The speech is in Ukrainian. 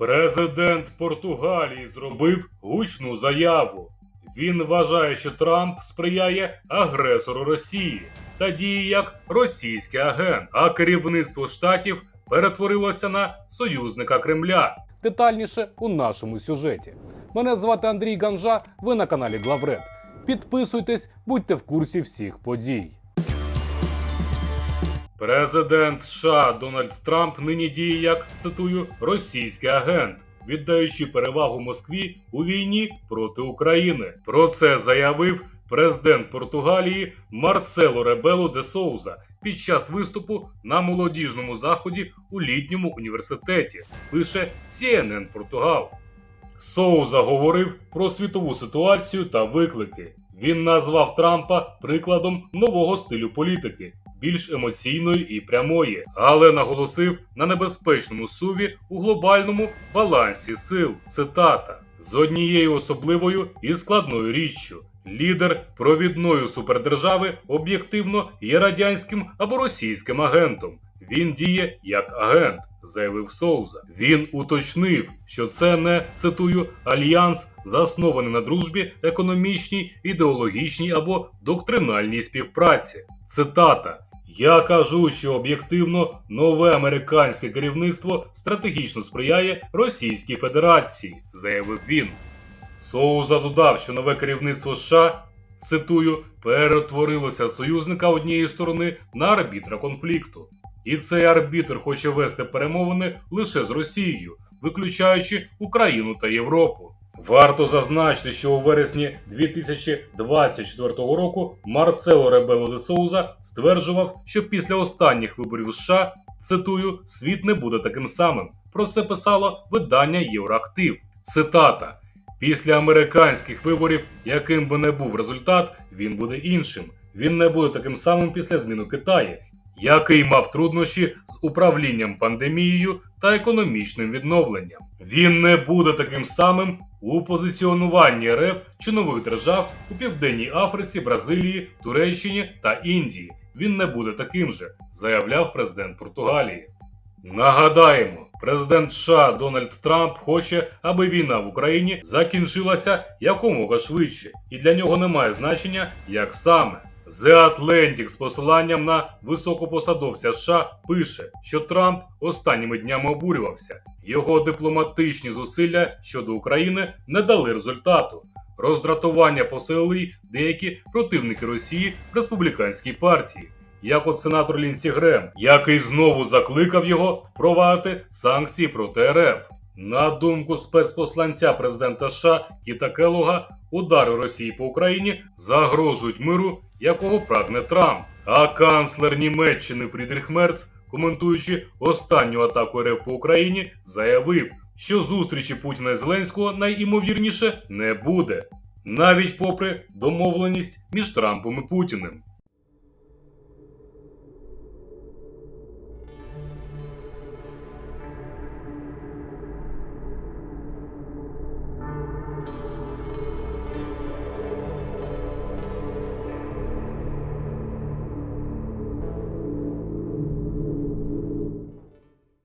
Президент Португалії зробив гучну заяву. Він вважає, що Трамп сприяє агресору Росії та діє як російський агент, а керівництво штатів перетворилося на союзника Кремля. Детальніше у нашому сюжеті. Мене звати Андрій Ганжа. Ви на каналі Главред. Підписуйтесь, будьте в курсі всіх подій. Президент США Дональд Трамп нині діє як цитую російський агент, віддаючи перевагу Москві у війні проти України. Про це заявив президент Португалії Марсело Ребело де Соуза під час виступу на молодіжному заході у літньому університеті. Пише CNN Португал. Соуза говорив про світову ситуацію та виклики. Він назвав Трампа прикладом нового стилю політики, більш емоційної і прямої, але наголосив на небезпечному суві у глобальному балансі сил. Цитата з однією особливою і складною річчю. Лідер провідної супердержави об'єктивно є радянським або російським агентом. Він діє як агент, заявив Соуза. Він уточнив, що це не цитую альянс, заснований на дружбі, економічній, ідеологічній або доктринальній співпраці. Цитата. Я кажу, що об'єктивно нове американське керівництво стратегічно сприяє Російській Федерації, заявив він. Соуза додав, що нове керівництво США, цитую, перетворилося з союзника однієї сторони на арбітра конфлікту. І цей арбітр хоче вести перемовини лише з Росією, виключаючи Україну та Європу. Варто зазначити, що у вересні 2024 року Марсело Ребело де Соуза стверджував, що після останніх виборів США, цитую, світ не буде таким самим. Про це писало видання Євроактив. Цитата. Після американських виборів, яким би не був результат, він буде іншим. Він не буде таким самим після зміни Китаю, який мав труднощі з управлінням пандемією та економічним відновленням. Він не буде таким самим у позиціонуванні РФ чи нових держав у Південній Африці, Бразилії, Туреччині та Індії. Він не буде таким же, заявляв президент Португалії. Нагадаємо, президент США Дональд Трамп хоче, аби війна в Україні закінчилася якомога швидше, і для нього немає значення, як саме. The Atlantic з посиланням на високопосадовця США пише, що Трамп останніми днями обурювався. Його дипломатичні зусилля щодо України не дали результату. Роздратування посилили деякі противники Росії в республіканській партії як от сенатор Лінсі Грем, який знову закликав його впровадити санкції проти РФ. На думку спецпосланця президента США Кіта Келуга, удари Росії по Україні загрожують миру, якого прагне Трамп. А канцлер Німеччини Фрідріх Мерц, коментуючи останню атаку РФ по Україні, заявив, що зустрічі Путіна і Зеленського найімовірніше не буде, навіть попри домовленість між Трампом і Путіним.